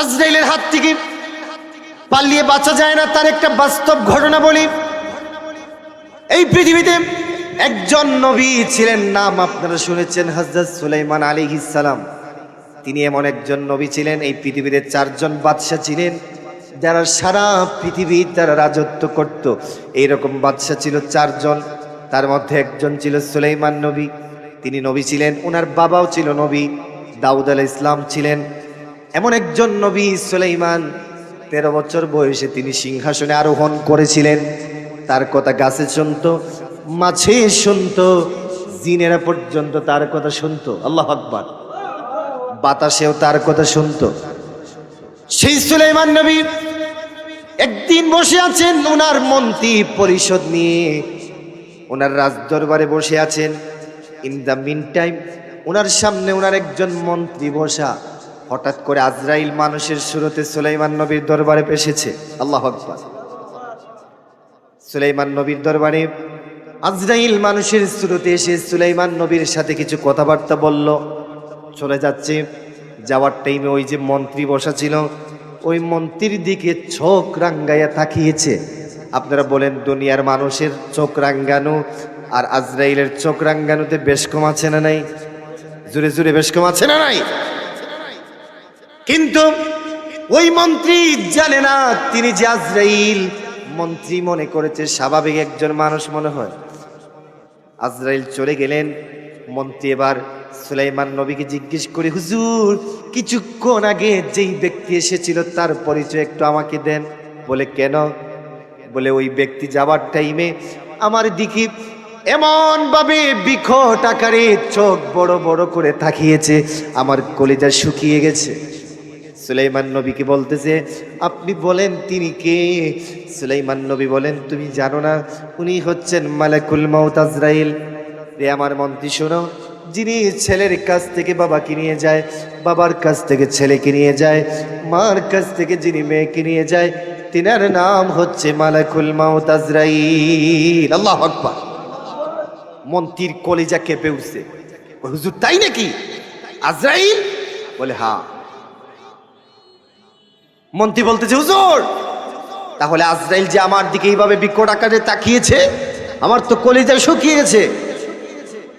আজরাইলের হাত থেকে পালিয়ে বাঁচা যায় না, তার একটা বাস্তব ঘটনা বলি। এই পৃথিবীতে একজন নবী ছিলেন, নাম আপনারা শুনেছেন হজরত সুলাইমান আলী সালাম। তিনি এমন একজন নবী ছিলেন, এই পৃথিবীতে চারজন বাদশাহ ছিলেন, যারা সারা পৃথিবী তারা রাজত্ব করত। এইরকম বাদশাহ ছিল চারজন, তার মধ্যে একজন ছিল সুলাইমান নবী, তিনি নবী ছিলেন ওনার বাবাও ছিল নবী, দাউদ আল ইসলাম ছিলেন এমন একজন নবী সুলাইমান, তেরো বছর বয়সে তিনি সিংহাসনে আরোহণ করেছিলেন। তার কথা গাছে শুনত, মাছে শুনত, জিনেরা পর্যন্ত তার কথা শুনত। আল্লাহ আকবার। বাতাসেও তার কথা শুনতো। সেই সুলাইমান নবী একদিন বসে আছেন ওনার মন্ত্রী পরিষদ নিয়ে। ওনার রাজদরবারে বসে আছেন। ইন দ্য মিন টাইম ওনার সামনে ওনার একজন মন্ত্রী বসা। হঠাৎ করে আজরাইল মানুষের শুরুতে সুলাইমান নবীর দরবারে এসেছে। আল্লাহ আকবার। সুলাইমান নবীর দরবারে আজরাইল মানুষের শুরুতে এসে সুলাইমান নবীর সাথে কিছু কথাবার্তা বলল। চলে যাচ্ছে। যাওয়ার টাইমে ওই যে মন্ত্রী বসা ছিল, ওই মন্ত্রীর দিকে চোখ রাঙ্গাইয়া তাকিয়েছে। আপনারা বলেন দুনিয়ার মানুষের চোখ রাঙ্গানো আর আজরাইলের চোখ রাঙ্গানোতে বেশ কম আছে না নাই? জুড়ে জুড়ে বেশ কম আছে না নাই? কিন্তু ওই মন্ত্রী জানে না তিনি যে আজরাইল মন্ত্রী মনে করেছে, স্বাভাবিক একজন মানুষ মনে হয়। আজরাইল চলে গেলেন, মন্ত্রী এবার সুলাইমান নবীকে জিজ্ঞেস করে, হুজুর, কিছুক্ষণ আগে যেই ব্যক্তি এসেছিল তার পরিচয় একটু আমাকে দেন। বলে, কেন? বলে, ওই ব্যক্তি যাওয়ার টাইমে আমার দিকে এমন ভাবে বিকট আকারে চোখ বড় বড় করে তাকিয়েছে, আমার কলিজা শুকিয়ে গেছে। সুলাইমান নবীকে বলতেছে, আপনি বলেন তিনি কে? সুলাইমান নবী বলেন, তুমি জানো না, উনি হচ্ছেন মালাকুল আজরাইল। রে আমার মন্ত্রী, শোনো, যিনি ছেলের কাছ থেকে বাবাকে নিয়ে যায়, বাবার কাছ থেকে ছেলেকে নিয়ে যায়, মার কাছ থেকে যিনি মেয়েকে নিয়ে যায়, তিনার নাম হচ্ছে মালাকুল মাউত আজরাইল। আল্লাহ আকবার। মন্ত্রীর কলিজা কেঁপে উঠছে। হুজুর, তাই নাকি? আজরাইল বলে হ্যাঁ। মন্ত্রী বলতেছে, হুজুর, তাহলে আজরাইল যে আমার দিকে এইভাবে বিকট আকারে তাকিয়েছে, আমার তো কলিজা শুকিয়ে গেছে।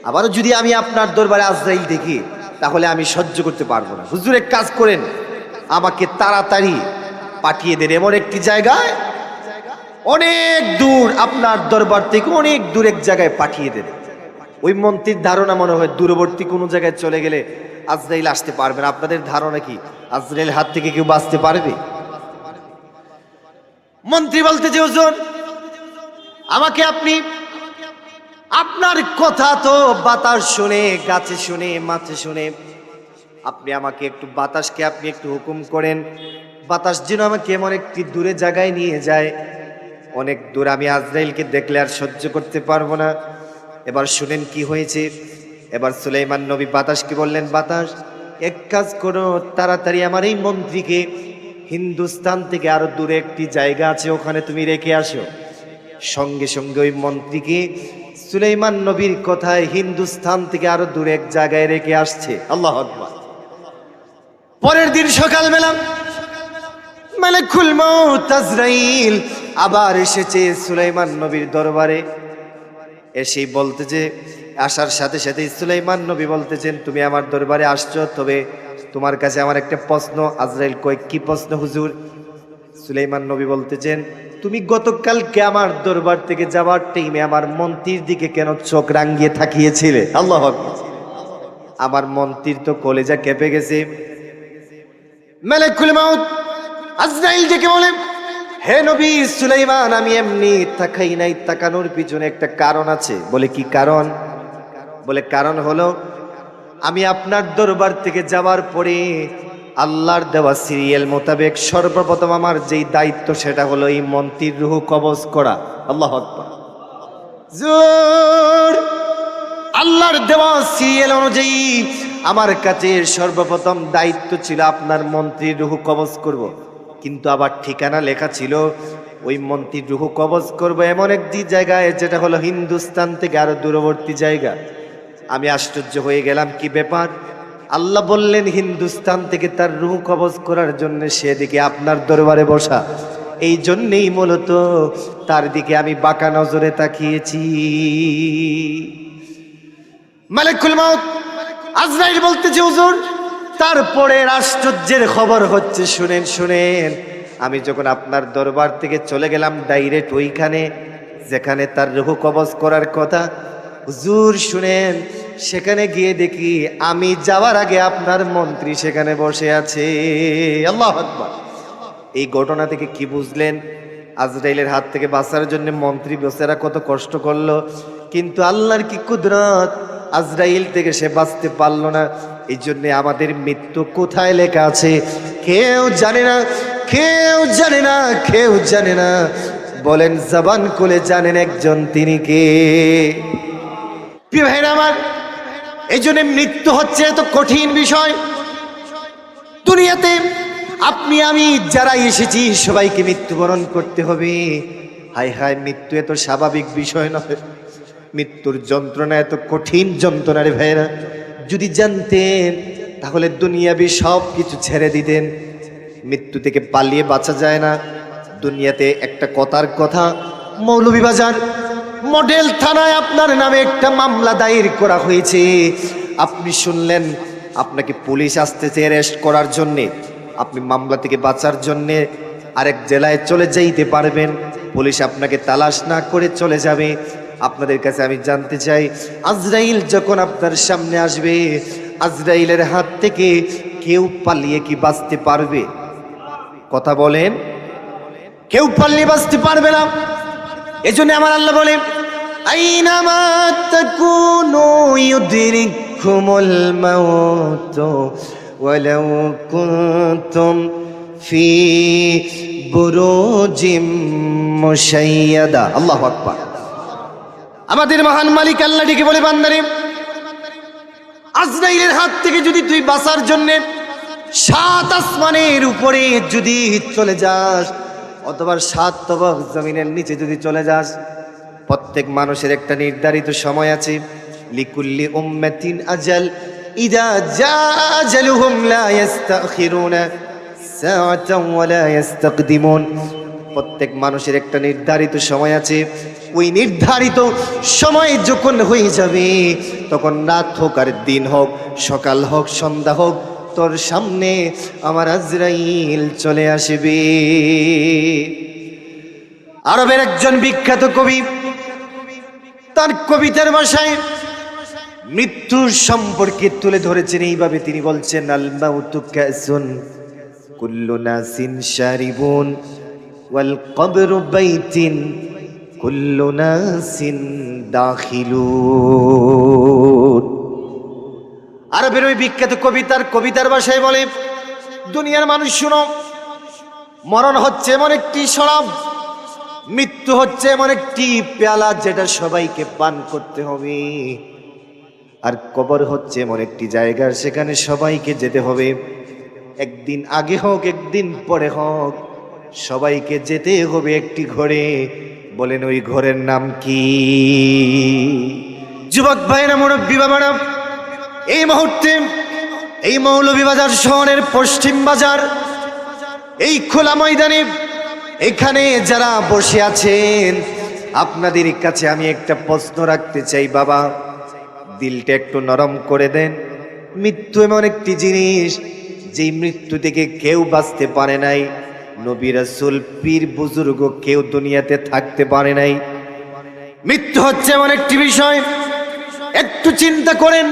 আবারও যদি আমি আপনার দরবারে আজরাইল দেখি, তাহলে আমি সহ্য করতে পারব না। হুজুর, এক কাজ করেন। আমাকে তাড়াতাড়ি পাঠিয়ে দেন। এমন একটি জায়গায়, অনেক দূর আপনার দরবার থেকে অনেক দূর এক জায়গায় পাঠিয়ে দেন। ওই মন্ত্রীর ধারণা মনে হয় দূরবর্তী কোনো জায়গায় চলে গেলে আজরাইল আসতে পারবে না। আপনাদের ধারণা কি? আজরাইল হাত থেকে কেউ বাঁচতে পারবে? মন্ত্রী বলতে যে ওজন আমাকে আপনি, আপনার কথা তো বাতাস শুনে, গাছে শুনে, মাছে শুনে, আপনি আমাকে একটু বাতাসকে আপনি একটু হুকুম করেন। বাতাস যেন আমাকে এমন একটি দূরে জায়গায় নিয়ে যায়। অনেক দূর আমি আজরাইলকে দেখলে আর সহ্য করতে পারব না। এবার শুনেন কি হয়েছে? এবার সুলাইমান নবী বাতাসকে বললেন, বাতাস এক কাজ করো, তাড়াতাড়ি আমার এই মন্ত্রীকে হিন্দুস্তান থেকে আরও দূরে একটি জায়গা আছে, ওখানে তুমি রেখে আসো। সঙ্গে সঙ্গে ওই মন্ত্রীকে সুলাইমান নবীর কথায় হিন্দুস্তান থেকে আরও দূরে এক জায়গায় রেখে আসছে। আল্লাহ পরের দিন সকাল সকালবেলা মালাকুল মউত আজরাইল আবার এসেছে সুলাইমান নবীর দরবারে। এসেই বলতেছে আসার সাথে সাথে সুলাইমান নবী বলতেছেন, তুমি আমার দরবারে আসছো, তবে তোমার কাছে আমার একটা প্রশ্ন, আজরাইল কয়েক কি প্রশ্ন হুজুর? সুলাইমান নবী বলতেছেন, তুমি গতকালকে আমার দরবার থেকে যাওয়ার টাইমে আমার মন্ত্রীর দিকে কেন চোখ রাঙ্গিয়ে থাকিয়েছিলে? আল্লাহ। আমার মন্ত্রীর তো কলেজা কেঁপে গেছে। আজরাইল বলে হে নবী সুলাইমান, আমি এমনি তাকাই নাই, তাকানোর পিছনে একটা কারণ আছে। বলে, কি কারণ? বলে, কারণ হলো, আমি আপনার দরবার থেকে যাওয়ার পরে আল্লাহর দেওয়া সিরিয়াল মোতাবেক সর্বপ্রথম আমার যেই দায়িত্ব সেটা হলো এই মন্ত্রীর রুহ কবজ করা। আল্লাহ আল্লাহর দেওয়া সিরিয়াল অনুযায়ী আমার কাছে সর্বপ্রথম দায়িত্ব ছিল আপনার মন্ত্রীর রুহু কবজ করব। কিন্তু আবার ঠিকানা লেখা ছিল, ওই মন্ত্রীর রুহু কবজ করব এমন একটি জায়গায় যেটা হলো হিন্দুস্তান থেকে আরও দূরবর্তী জায়গা। আমি আশ্চর্য হয়ে গেলাম, কি ব্যাপার? আল্লাহ বললেন, হিন্দুস্তান থেকে তার রুহ কবজ করার জন্য সেদিকে আপনার দরবারে বসা। এই জন্যেই মূলত তার দিকে আমি বাঁকা নজরে তাকিয়েছি। মালিকুল মাউত আজরাইল বলতেছে, হুজুর, তারপরে আশ্চর্যের খবর হচ্ছে, শুনেন শুনেন। আমি যখন আপনার দরবার থেকে চলে গেলাম, ডাইরেক্ট ওইখানে, যেখানে তার রুহু কবজ করার কথা হুজুর শুনেন, সেখানে গিয়ে দেখি আমি যাওয়ার আগে আপনার মন্ত্রী সেখানে বসে আছে। আল্লাহ আকবার। এই ঘটনা থেকে কি বুঝলেন? আজরাইলের হাত থেকে বাঁচার জন্য মন্ত্রী বেচারা কত কষ্ট করল। কিন্তু আল্লাহর কি কুদরত? আজরাইল থেকে সে বাঁচতে পারল না। এই জন্য আমাদের মৃত্যু কোথায় লেখা আছে? কেউ জানে না, কেউ জানে না, কেউ জানে না। বলেন, জবান খুলে জানেন একজন তিনি কে? প্রিয় ভাইরা আমার, এই জন্য মৃত্যু হচ্ছে এত কঠিন বিষয়। দুনিয়াতে আপনি, আমি যারা এসেছি, সবাইকে মৃত্যুবরণ করতে হবে। হায় হায়, মৃত্যু এত স্বাভাবিক বিষয় নয়। মৃত্যুর যন্ত্রণা এত কঠিন যন্ত্রণা রে ভাইরা যদি জানতেন, তাহলে দুনিয়াবি সব কিছু ছেড়ে দিতেন। মৃত্যু থেকে পালিয়ে বাঁচা যায় না। দুনিয়াতে একটা কথার কথা, মৌলভীবাজার মডেল থানায় আপনার নামে একটা মামলা দায়ের করা হয়েছে। আপনি শুনলেন, আপনাকে পুলিশ আসতেছে অ্যারেস্ট করার জন্যে। আপনি মামলা থেকে বাঁচার জন্যে আরেক জেলায় চলে যাইতে পারবেন। পুলিশ আপনাকে তালাশ না করে চলে যাবে। আপনাদের কাছে আমি জানতে চাই, আজরাইল যখন আপনার সামনে আসবে, আজরাইলের হাত থেকে কেউ পালিয়ে কি বাঁচতে পারবে? কথা বলেন। কেউ পালিয়ে বাঁচতে পারবে না। এজন্য আমার আল্লাহ বলে ফি আমাদের মহান মালিক আল্লাহ ডেকে বলে, বান্দারে, আজরাইলের হাত থেকে যদি তুই বাঁচার জন্যে সাত আসমানের উপরে যদি চলে যাস অথবা সাত তবক জমিনের নিচে যদি চলে যাস, প্রত্যেক মানুষের একটা নির্ধারিত সময় আছে। লিকুল্লি উম্মাতিন আজাল, ইদা জা আজালুহুম লা ইস্তাখিরুনা সাআতান ওয়া লা ইস্তাকদিমুন। প্রত্যেক মানুষের একটা নির্ধারিত সময় আছে। ওই নির্ধারিত সময় যখন হয়ে যাবে, তখন রাত হোক আর দিন হোক, সকাল হোক, সন্ধ্যা হোক তোর সামনে আমার আজরাইল চলে আসবে। আরবের একজন বিখ্যাত কবি, তার কবিতার ভাষায় মৃত্যু সম্পর্কে তুলে ধরেছেন, এইভাবে তিনি বলছেন, আল মাউতু কাসুন কুল্লু নাসিন শারিবুন, ওয়াল কবরু বাইতিন কুল্লু নাসিন দাখিলুন। আরবের ওই বিখ্যাত কবিতার কবিতার ভাষায় বলে, দুনিয়ার মানুষ শুনো, মরণ হচ্ছে এমন একটি সরব, মৃত্যু হচ্ছে এমন একটি পেয়ালা যেটা সবাইকে পান করতে হবে। আর কবর হচ্ছে এমন একটি জায়গা, সেখানে সবাইকে যেতে হবে। একদিন আগে হোক, একদিন পরে হোক, সবাইকে যেতে হবে একটি ঘরে। বলেন, ওই ঘরের নাম কি? যুবক ভাইরা মুরব্বী বাবারা এই মুহূর্তে এই মৌলভীবাজার শহরের পশ্চিম বাজার, এই খোলা ময়দানে এখানে যারা বসে আছেন, আপনাদের কাছে আমি একটা প্রশ্ন রাখতে চাই, বাবা। দিলটা একটু নরম করে দেন। মৃত্যু এমন একটি জিনিস, যেই মৃত্যু থেকে কেউ বাঁচতে পারে নাই। নবী রাসূল পীর বুজুর্গ কেউ দুনিয়াতে থাকতে পারে নাই। মৃত্যু হচ্ছে এমন একটি বিষয়, একটু চিন্তা করেন।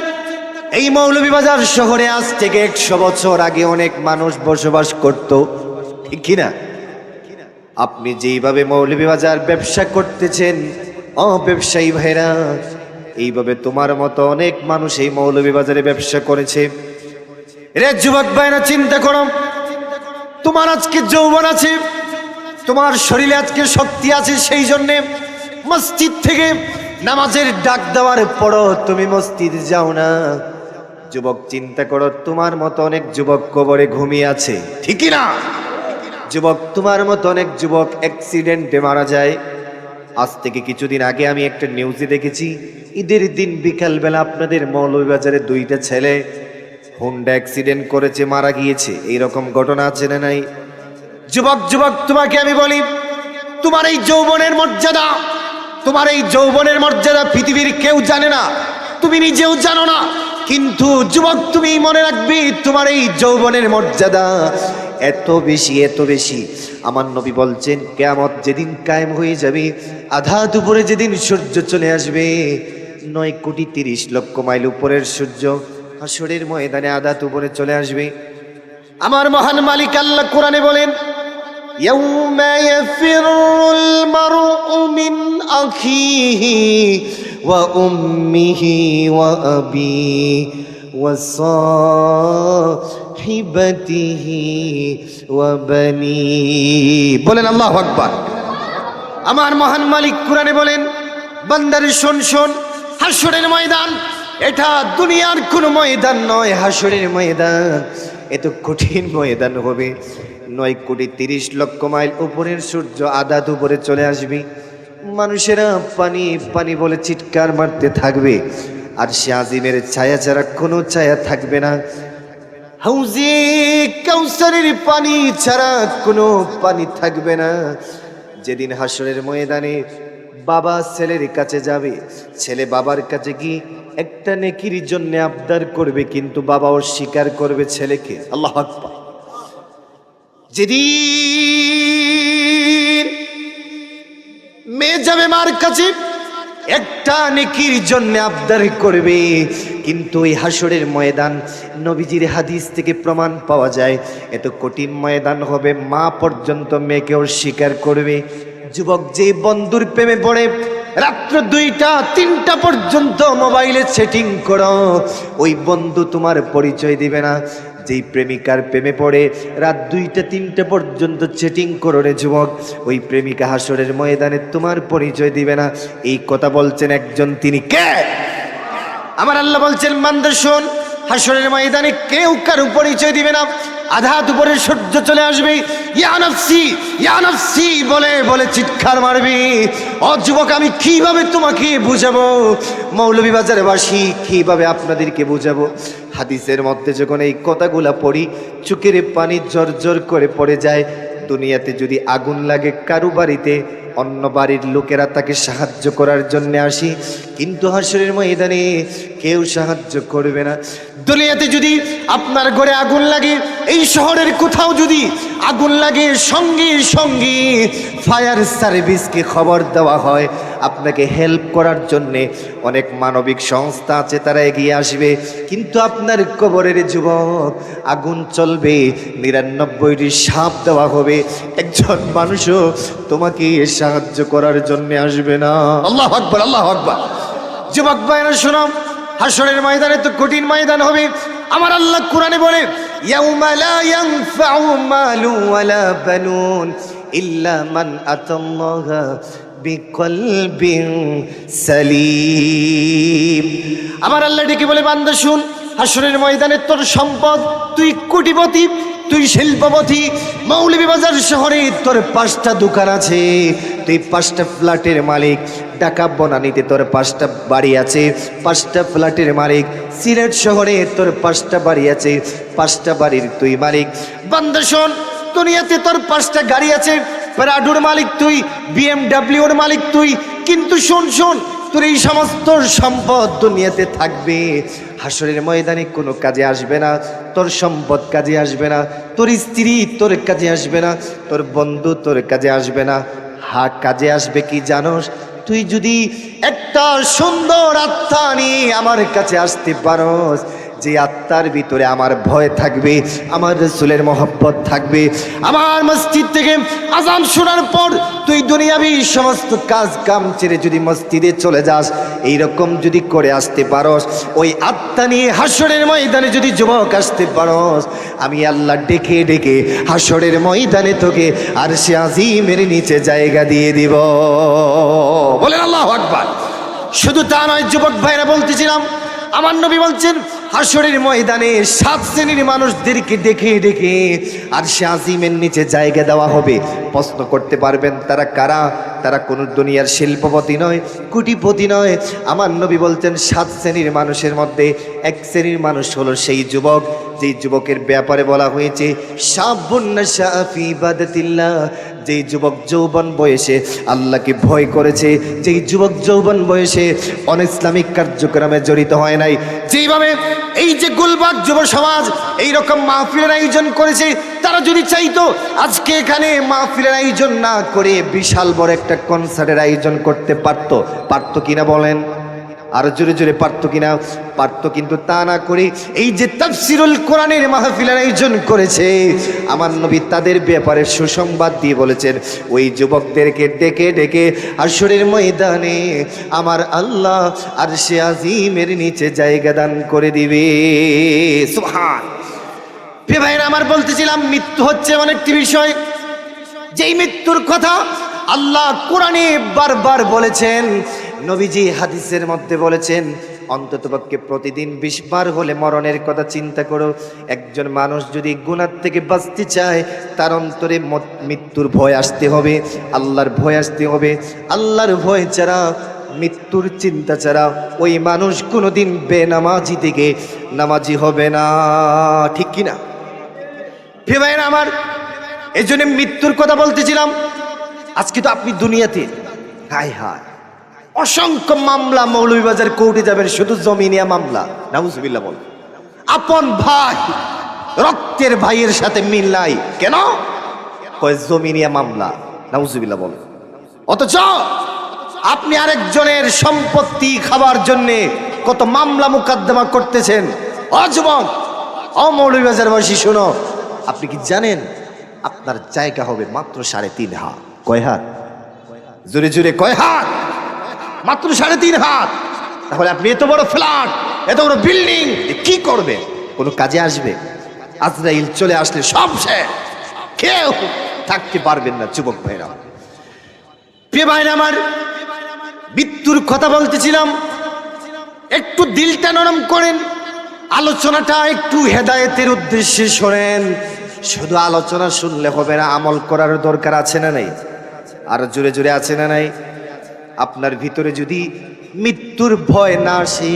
এই মৌলভীবাজার শহরে আজ থেকে একশো বছর আগে অনেক মানুষ বসবাস করত। ঠিক কিনা? আপনি যেইভাবে মৌলভীবাজার ব্যবসা করতেছেন ও ব্যবসায়ী ভাইরা এইভাবে তোমার মতো অনেক মানুষ এই মৌলভীবাজারে ব্যবসা করেছে। রে যুবক ভাইরা চিন্তা করো। তোমার আজকে যৌবন আছে, তোমার শরীরে আজকে শক্তি আছে সেই জন্যে মসজিদ থেকে নামাজের ডাক দেওয়ার পরও তুমি মসজিদ যাও না। যুবক চিন্তা করো তোমার মতো অনেক যুবক কবরে ঘুমিয়ে আছে। ঠিকই না। যুবক তোমার মতো অনেক যুবক অ্যাক্সিডেন্টে মারা যায়। আজ থেকে কিছুদিন আগে আমি একটা নিউজে দেখেছি। ঈদের দিন বিকালবেলা আপনাদের মৌলভীবাজারে দুইটা ছেলে হুন্ডা অ্যাক্সিডেন্ট করেছে মারা গিয়েছে। এইরকম ঘটনা আছে না নাই? যুবক যুবক তোমাকে আমি বলি তোমার এই যৌবনের মর্যাদা তোমার এই যৌবনের মর্যাদা পৃথিবীর কেউ জানে না। তুমি নিজেও জানো না। কিন্তু যুবক তুমি মনে রাখবি তোমার এই যৌবনের মর্যাদা এত বেশি এত বেশি আমার নবী বলছেন কেয়ামত যেদিন কায়েম হয়ে যাবে আধা দুপুরে যেদিন সূর্য চলে আসবে নয় কোটি তিরিশ লক্ষ মাইল উপরের সূর্য হাসরের ময়দানে আধা দুপুরে চলে আসবে আমার মহান মালিক আল্লাহ কোরআনে বলেন يوم يفر المرء من أخيه وأمه وأبيه وصاحبته وبنيه বলেন আল্লাহ আকবার আমার মহান মালিক কোরআনে বলেন বান্দার শোন শোন হাসরের ময়দান এটা দুনিয়ার কোনো ময়দান নয় হাসরের ময়দান এত কঠিন ময়দান হবে নয় কোটি তিরিশ লক্ষ মাইল উপরের সূর্য আদা দুপুরে চলে আসবে মানুষেরা পানি পানি বলে চিৎকার মারতে থাকবে। আর সে আজিমের ছায়া ছাড়া কোনো ছায়া থাকবে না। হাউজে কাউসারের পানি ছাড়া কোনো পানি থাকবে না। যেদিন হাসরের ময়দানে বাবা ছেলের কাছে যাবে, ছেলে বাবার কাছে কি একটা নেকির জন্য আবদার করবে, কিন্তু বাবা অস্বীকার করবে ছেলেকে। আল্লাহ যেদিন মেয়ে যাবে মার কাছে। একটা নেকির জন্য আবদার করবে। কিন্তু ওই হাসরের ময়দান নবীজির হাদিস থেকে প্রমাণ পাওয়া যায়। এত কঠিন ময়দান হবে, মা পর্যন্ত মেয়েকে অস্বীকার করবে। যুবক যে বন্ধুর প্রেমে পড়ে, রাত্র দুইটা, তিনটা পর্যন্ত মোবাইলে সেটিং করো। ওই বন্ধু তোমার পরিচয় দিবে না। যেই প্রেমিকার প্রেমে পড়ে, রাত দুইটা, তিনটা পর্যন্ত চেটিং করো রে যুবক। ওই প্রেমিকা হাসরের ময়দানে তোমার পরিচয় দিবে না। এই কথা বলছেন একজন, তিনি কে? আমার আল্লাহ বলছেন মান্দার শোন, হাসরের ময়দানে কেউ কারও পরিচয় দিবে না। আধা দুপুরে সূর্য চলে আসবে। ইয়ানফসি ইয়ানফসি বলে বলে চিৎকার মারবি। ও যুবক, আমি কীভাবে তোমাকে বুঝাবো? মৌলভীবাজারে বাসী কীভাবে আপনাদেরকে বুঝাবো? হাদিসের মধ্যে যখন এই কথাগুলা পড়ি চুকের পানি জর্জর করে পড়ে যায়। দুনিয়াতে যদি আগুন লাগে কারু বাড়িতে, অন্য বাড়ির লোকেরা তাকে সাহায্য করার জন্য আসি। কিন্তু হাসরের ময়দানে কেউ সাহায্য করবে না। দুনিয়াতে যদি আপনার ঘরে আগুন লাগে, এই শহরের কোথাও যদি আগুন লাগে, সঙ্গে সঙ্গে। ফায়ার সার্ভিসকে খবর দেওয়া হয়? আপনাকে হেল্প করার জন্যে অনেক মানবিক সংস্থা আছে, তারা এগিয়ে আসবে। কিন্তু আপনার কবরের যুবক, আগুন চলবে, নিরানব্বইটি সাপ দেওয়া হবে। একজন মানুষও তোমাকে সাহায্য করার জন্য আসবে না। আল্লাহ আকবর আল্লাহ আকবর। যুবক ভাইরা শোনাম হাসরের ময়দানে তো কঠিন ময়দান হবে। আমার আল্লাহ কোরআনে বলে ইয়াউমা লা ইয়ানফাউ মালু ওয়ালা বানুন ইল্লা মান আতাল্লাহা বিকলবিন সালিম আমার আল্লাহ ডেকে বলে, বান্দা শুন হাসরের ময়দানে তোর সম্পদ তুই কোটিপতি তুই শিল্পপতি, মৌলভীবাজার শহরে তোর পাঁচটা দোকান আছে। তুই পাঁচটা ফ্ল্যাটের মালিক ঢাকা বনানীতে তোর পাঁচটা বাড়ি আছে। পাঁচটা ফ্ল্যাটের মালিক, সিলেট শহরে তোর পাঁচটা বাড়ি আছে। পাঁচটা বাড়ির তুই মালিক। বান্দাসন দুনিয়াতে তোর পাঁচটা গাড়ি আছে। প্রাডুর মালিক তুই, বিএমডাব্লিউর মালিক তুই। কিন্তু শোন শোন, তোর এই সমস্ত সম্পদ দুনিয়াতে থাকবে। হাসরের ময়দানে কোনো কাজে আসবে না, তোর সম্পদ কাজে আসবে না, তোর স্ত্রী তোর কাজে আসবে না, তোর বন্ধু তোর কাজে আসবে না। হা, কাজে আসবে কি জানোস? তুই যদি একটা সুন্দর আত্মা নিয়ে আমার কাছে আসতে পারস যে আত্মার ভিতরে আমার ভয় থাকবে, আমার রসুলের মহব্বত থাকবে, আমার মসজিদ থেকে আজান শোনার পর তুই দুনিয়াবি সমস্ত কাজ কাম ছেড়ে যদি মসজিদে চলে যাস, এইরকম যদি করে আসতে পারস, ওই আত্মা নিয়ে হাসরের ময়দানে যদি যুবক আসতে পারস, আমি আল্লাহ ডেকে ডেকে হাসরের ময়দানে তোকে আর সে আজিমের নিচে জায়গা দিয়ে দিব। বলেন আল্লাহ আকবার। শুধু তা নয়, যুবক ভাইরা বলতেছিলাম আমার নবী বলছেন হাসরের ময়দানে সাত শ্রেণির মানুষদেরকে দেখে দেখে আর সে আজিমের নিচে জায়গা দেওয়া হবে। প্রশ্ন করতে পারবেন, তারা কারা? তারা কোনো দুনিয়ার শিল্পপতি নয়, কুটিপতি নয়। আমার নবী বলছেন, সাত শ্রেণির মানুষের মধ্যে এক শ্রেণির মানুষ হলো সেই যুবক। যেই যুবকের ব্যাপারে বলা হয়েছে যেই যুবক যৌবন বয়সে আল্লাহকে ভয় করেছে, যেই যুবক যৌবন বয়সে অন ইসলামিক কার্যক্রমে জড়িত হয় নাই, যেইভাবে এই যে গুলবাগ যুব সমাজ এই রকম মাহফিলের আয়োজন করেছে, তারা যদি চাইতো আজকে এখানে মাহফিলের আয়োজন না করে বিশাল বড় একটা কনসার্টের আয়োজন করতে পারতো পারতো কিনা বলেন? আরও জোরে জোরে পারত কিনা? পারত কিন্তু তা না করে এই যে তাফসিরুল কোরআনের মাহফিলের আয়োজন করেছে, আমার নবী তাদের ব্যাপারে সুসংবাদ দিয়ে বলেছেন, ওই যুবকদেরকে ডেকে ডেকে আসরের ময়দানে আমার আল্লাহ আর সে আজিমের নিচে জায়গা দান করে দিবে। সুবহান। প্রিয় ভাইরা আমার বলতেছিলাম, মৃত্যু হচ্ছে এমন একটি বিষয়। যেই মৃত্যুর কথা আল্লাহ কোরআনে বারবার বলেছেন নবীজি হাদিসের মধ্যে বলেছেন অন্ততপক্ষে প্রতিদিন বিশ বার হলে মরণের কথা চিন্তা করো। একজন মানুষ যদি গুণার থেকে বাঁচতে চায়, তার অন্তরে মত- মৃত্যুর ভয় আসতে হবে, আল্লাহর ভয় আসতে হবে। আল্লাহর ভয় ছাড়া, মৃত্যুর চিন্তা ছাড়া ওই মানুষ কোনোদিন বেনামাজি থেকে নামাজি হবে না। ঠিক কিনা? ভাইয়েরা আমার এই জন্য মৃত্যুর কথা বলতেছিলাম। আজকে তো আপনি দুনিয়াতে হাই হাই অসংখ্য মামলা মৌলভীবাজার কোর্টে যাবেন শুধু জমিনিয়া মামলা। নাউজুবিল্লাহ বল। আপন ভাই, রক্তের ভাইয়ের সাথে মিল নাই। কেন? কয়, জমিনিয়া মামলা। নাউজুবিল্লাহ বল। অথচ আপনি আরেকজনের সম্পত্তি খাবার জন্যে কত মামলা মোকদ্দমা করতেছেন। অযুবক অমৌলভীবাজারবাসী শোনো, আপনি কি জানেন আপনার জায়গা হবে মাত্র সাড়ে তিন হাত। কয় হাত? জোরে জোরে কয় হাত? মাত্র সাড়ে তিন হাত। তাহলে আপনি এত বড় ফ্ল্যাট এত বড় বিল্ডিং কি করবে? কোনো কাজে আসবে? আজরাইল চলে আসলে সব কেউ থাকতে পারবেন না, যুবক ভাইরা। প্রিয় ভাইরা আমার, মৃত্যুর কথা বলতেছিলাম। একটু দিলটা নরম করেন। আলোচনাটা একটু হেদায়েতের উদ্দেশ্যে শোনেন। শুধু আলোচনা শুনলে হবে না, আমল করার দরকার আছে না নাই? আর জোরে জোরে আছে না নাই? আপনার ভিতরে যদি মৃত্যুর ভয় না আসে,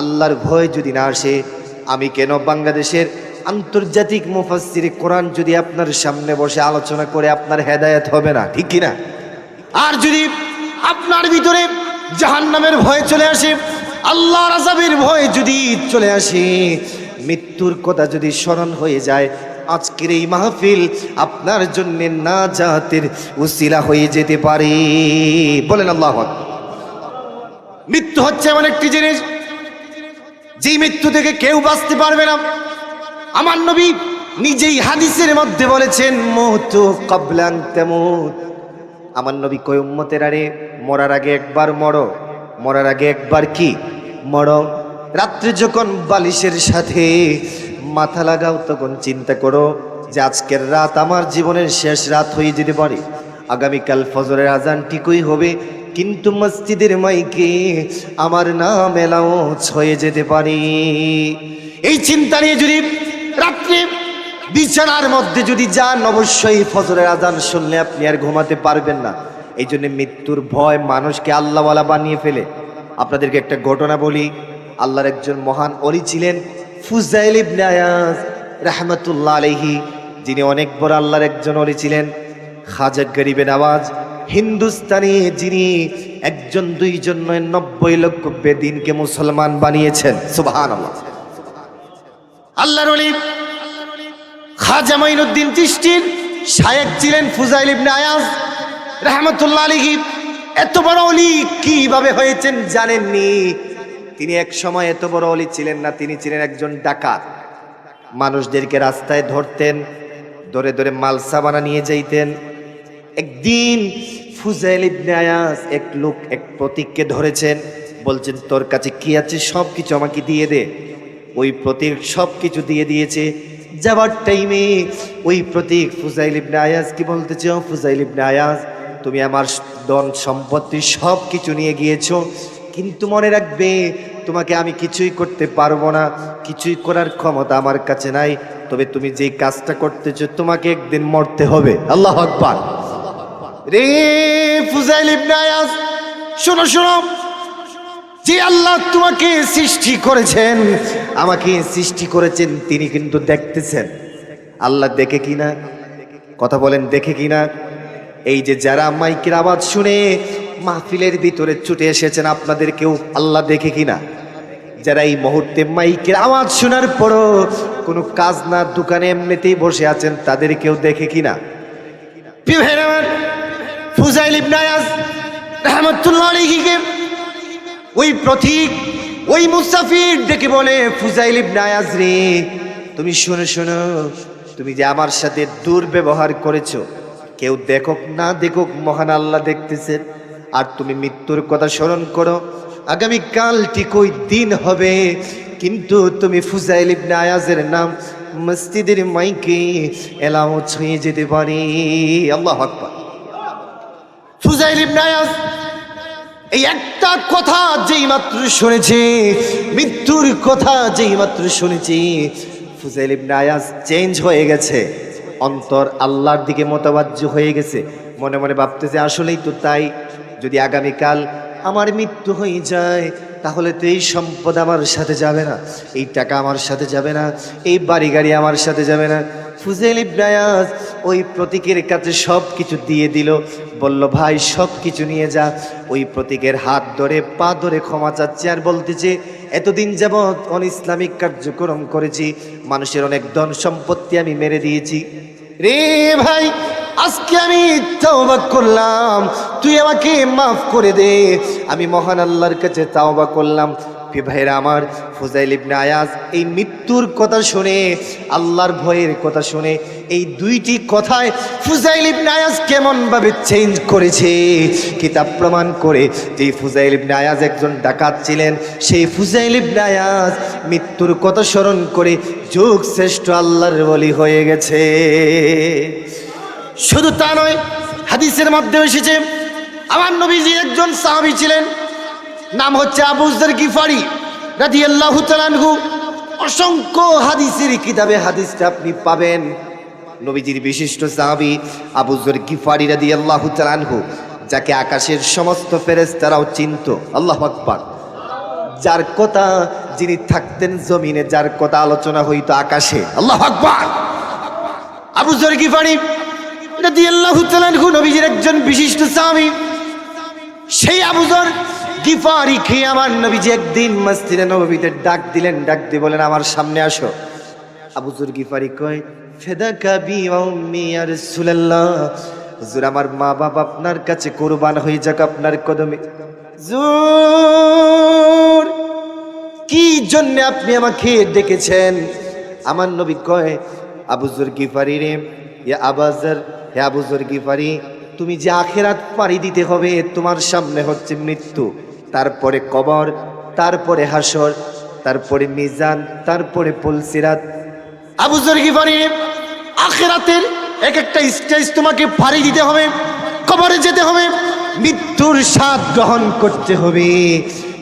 আল্লাহর ভয় যদি না আসে, আমি কেন বাংলাদেশের আন্তর্জাতিক মুফাসসির কোরআন যদি আপনার সামনে বসে আলোচনা করে আপনার হেদায়েত হবে না, ঠিক কিনা? আর যদি আপনার ভিতরে জাহান্নামের ভয় চলে আসে, আল্লাহর আজাবের ভয় যদি চলে আসে, মৃত্যুর কথা যদি স্মরণ হয়ে যায় আজকের এই মাহফিল আপনার জন্য না জাতের উসিলা হয়ে যেতে পারে। বলেন আল্লাহ মৃত্যু হচ্ছে এমন একটি জিনিস যেই মৃত্যু থেকে কেউ বাঁচতে পারবে না। আমার নবী নিজেই হাদিসের মধ্যে বলেছেন মহতু কবলান তেমন আমার নবী কই উম্মতের আরে, মরার আগে একবার মরো। মরার আগে একবার কি? মরো। রাত্রে যখন বালিশের সাথে মাথা লাগাও তখন চিন্তা করো যে আজকের রাত আমার জীবনের শেষ রাত হয়ে যেতে পারে। আগামীকাল ফজরের আজান ঠিকই হবে, কিন্তু মসজিদের মাইকে আমার নাম এলাও ছয়ে যেতে পারি। এই চিন্তা নিয়ে যদি রাত্রে বিছানার মধ্যে যদি যান, অবশ্যই ফজরের আজান শুনলে আপনি আর ঘুমাতে পারবেন না। এই জন্য মৃত্যুর ভয় মানুষকে আল্লাহওয়ালা বানিয়ে ফেলে। আপনাদেরকে একটা ঘটনা বলি, আল্লাহর একজন মহান অলি ছিলেন ফুজাইল ইবনে আয়াজ রাহমাতুল্লাহ আলাইহি, যিনি অনেক বড় আল্লাহর একজন অলি ছিলেন। খাজা গরিবে নওয়াজ হিন্দুস্তানি যিনি একজন, দুইজন নয়, নব্বই লক্ষ বেদিনকে মুসলমান বানিয়েছেন। সুবাহান আল্লাহর অলি খাজা মাইনুদ্দিন চিস্তির শায়েক ছিলেন ফুজাইল ইবনে আয়াজ রহমতুল্লাহ আলাইহি। এত বড় অলি কীভাবে হয়েছেন জানেননি? তিনি এক সময় এত বড় অলি ছিলেন না, তিনি ছিলেন একজন ডাকাত। মানুষদেরকে রাস্তায় ধরতেন ধরে ধরে মালসাবানা নিয়ে যাইতেন। একদিন ফুজাইল ইবনে আয়াজ এক লোক, এক প্রতীককে ধরেছেন, বলছেন, তোর কাছে কি আছে? সব কিছু আমাকে দিয়ে দে। ওই প্রতীক সব কিছু দিয়ে দিয়েছে। যাবার টাইমে ওই প্রতীক ফুজাইল ইবনে আয়াজ কি বলতে চাও? ফুজাইল ইবনে আয়াজ তুমি আমার ধন সম্পত্তি সব কিছু নিয়ে গিয়েছো কিন্তু মনে রাখবে, তোমাকে আমি কিছুই করতে পারব না, কিছুই করার ক্ষমতা আমার কাছে নাই, তবে তুমি যেই কাজটা করতেছো তোমাকে একদিন মরতে হবে। আল্লাহ আকবার। রে ফুজাইল ইবনে আয়াজ, শোনো শোনো। যে আল্লাহ তোমাকে সৃষ্টি করেছেন, আমাকে সৃষ্টি করেছেন, তিনি কিন্তু দেখতেছেন। আল্লাহ দেখে কিনা? কথা বলেন, দেখে কিনা? এই যে যারা মাইকের আওয়াজ শুনে মাহফিলের ভিতরে ছুটে এসেছেন, আপনাদের কেউ আল্লাহ দেখে কিনা? যারা এই মুহূর্তে মাইকের আওয়াজ শোনার পরও কোনো কাজ না, দোকানে এমনিতেই বসে আছেন, তাদের কেউ দেখে কিনা? ওই প্রতীক, ওই মুসাফির ডেকে বলে, ফুজাইল ইবনে আয়াজ রে, তুমি শোনো শোনো, তুমি যে আমার সাথে দুর্ব্যবহার করেছ কেউ দেখুক, না দেখুক, মহান আল্লাহ দেখতেছেন আর তুমি মৃত্যুর কথা স্মরণ করো। আগামী কাল ঠিক দিন হবে? কিন্তু তুমি ফুজাইল ইবনে আয়াজের নাম মসজিদের মাইকে এলাও ছুঁয়ে যেতে পারি। আল্লাহ আকবার। ফুজাইল ইবনে আয়াজ, এই একটা কথা যেই মাত্র শুনেছি, মৃত্যুর কথা যেই মাত্র শুনেছি, ফুজাইল ইবনে আয়াজ চেঞ্জ হয়ে গেছে। অন্তর আল্লাহর দিকে মতবাজ্য হয়ে গেছে। মনে মনে ভাবতেছে, আসলেই তো তাই। যদি আগামীকাল আমার মৃত্যু হয়ে যায়, তাহলে তো এই সম্পদ আমার সাথে যাবে না। এই টাকা আমার সাথে যাবে না। এই বাড়ি গাড়ি আমার সাথে যাবে না। ফুজেল ইব্রায়াজ ওই প্রতীকের কাছে সব কিছু দিয়ে দিল। বলল, ভাই সব কিছু নিয়ে যা। ওই প্রতীকের হাত ধরে, পা ধরে ক্ষমা চাচ্ছে আর বলতেছে, এতদিন যাবৎ অন ইসলামিক কার্যক্রম করেছি। মানুষের অনেক ধন সম্পত্তি আমি মেরে দিয়েছি। রে ভাই, আজকে আমি তাওবা করলাম। তুই আমাকে মাফ করে দে। আমি মহান আল্লাহর কাছে তাওবা করলাম। ভাইরা আমার, ফুজাইল ইবনে আয়াজ, এই মৃত্যুর কথা শুনে, আল্লাহর ভয়ের কথা শুনে, এই দুইটি কথায় ফুজাইল ইবনে আয়াজ কেমন ভাবে চেঞ্জ করেছে? কিতাব প্রমাণ করে যে ফুজাইল ইবনে আয়াজ একজন ডাকাত ছিলেন। সেই ফুজাইল ইবনে আয়াজ মৃত্যুর কথা স্মরণ করে যুগ শ্রেষ্ঠ আল্লাহর বলি হয়ে গেছে। শুধু তা নয়, হাদিসের মধ্যে এসেছে, আমার নবীজি একজন সাহাবী ছিলেন। নাম হচ্ছে আবুজদার গিফারি রাজি আল্লাহ তালানহু অসংখ্য হাদিসের কিতাবে হাদিসটা আপনি পাবেন। নবীজির বিশিষ্ট সাহাবী আবুজর গিফারি রাদি আল্লাহ তালানহু যাকে আকাশের সমস্ত ফেরেস্তারাও চিনত। আল্লাহ আকবার। যার কথা যিনি থাকতেন জমিনে, যার কথা আলোচনা হইতো আকাশে। আল্লাহ আকবার। আবু জর গিফারি রাদি আল্লাহ তালানহু নবীজির একজন বিশিষ্ট সাহাবী। সেই আবুজর গিফারি খেয়ে আমার নবীজি একদিন মসজিদে নবীদের ডাক দিলেন, ডাক দিয়ে বলেন, আমার সামনে আসো। আবুজর গিফারি কয় ফেদা কাবি উম্মি ইয়া রাসূলুল্লাহ। হুজুর, আমার মা বাবা আপনার কাছে কুরবান হয়ে যাক আপনার কদমে। জুর কি জন্য আপনি আমাকে ডেকেছেন? আমার নবী কয় আবুজর গিফারি রে, ইয়া আবাজার হে আবুজর গিফারি, তুমি যে আখেরাত পাড়ি দিতে হবে, তোমার সামনে হচ্ছে মৃত্যু। তারপরে কবর, তারপরে হাসর, তারপরে মিজান, তারপরে পুলসিরাত। আবুজর গিফারি, আখেরাতের এক একটা স্টেজ তোমাকে পাড়ি দিতে হবে, কবরে যেতে হবে, মৃত্যুর স্বাদ গ্রহণ করতে হবে।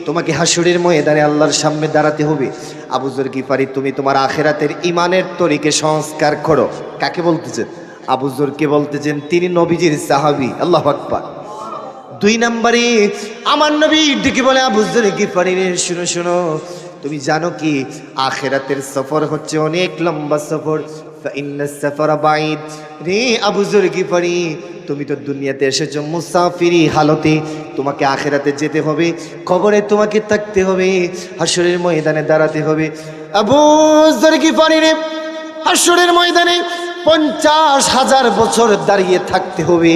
তোমাকে হাসুরের ময়দানে আল্লাহর সামনে দাঁড়াতে হবে। আবুজর গিফারি, তুমি তোমার আখেরাতের ইমানের তরিকে সংস্কার করো। কাকে বলতেছেন? আবুজরকে বলতেছেন, তিনি নবীজির সাহাবি, আল্লাহ আকবার। দুই নম্বরে, আমার নবীর দিকে বলে আবুজর কি পারিনে শুনো শুনো। তুমি জানো কি? আখেরাতের সফর হচ্ছে অনেক লম্বা সফর। সফর বাইদ রে আবুজর কি পারি তুমি তো দুনিয়াতে এসেছ মুসাফিরি হালতে। তোমাকে আখেরাতে যেতে হবে খবরে তোমাকে থাকতে হবে হাসরের ময়দানে দাঁড়াতে হবে। আবুজর কি পারি রে হাসরের ময়দানে পঞ্চাশ হাজার বছর দাঁড়িয়ে থাকতে হবে।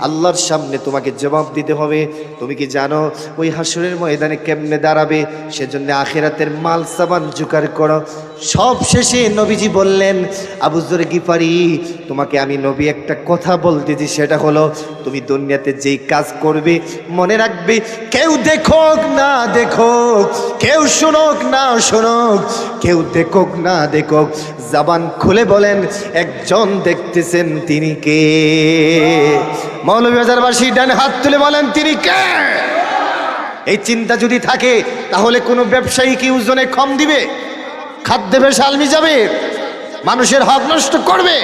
আল্লাহর সামনে তোমাকে জবাব দিতে হবে। তুমি কি জানো ওই হাসরের ময়দানে কেমনে দাঁড়াবে? সেজন্য আখেরাতের মাল সাবান জোগাড় করো। সব শেষে নবীজি বললেন, আবু আবুজর গিফারি, তোমাকে আমি নবী একটা কথা বলতেছি, সেটা হলো তুমি দুনিয়াতে যেই কাজ করবে, মনে রাখবে, কেউ দেখোক না দেখোক, কেউ শুনোক না শুনোক, কেউ দেখোক না দেখোক, জাবান খুলে বলেন, একজন দেখতেছেন তিনি কে? মৌলভীবাজারবাসী ডান হাত তুলে বলেন, তিনি কে? এই চিন্তা যদি থাকে, তাহলে কোনো ব্যবসায়ী কি ওজনে কম দিবে? খাদ্যে আলমি যাবে মানুষের হক নষ্ট করবে?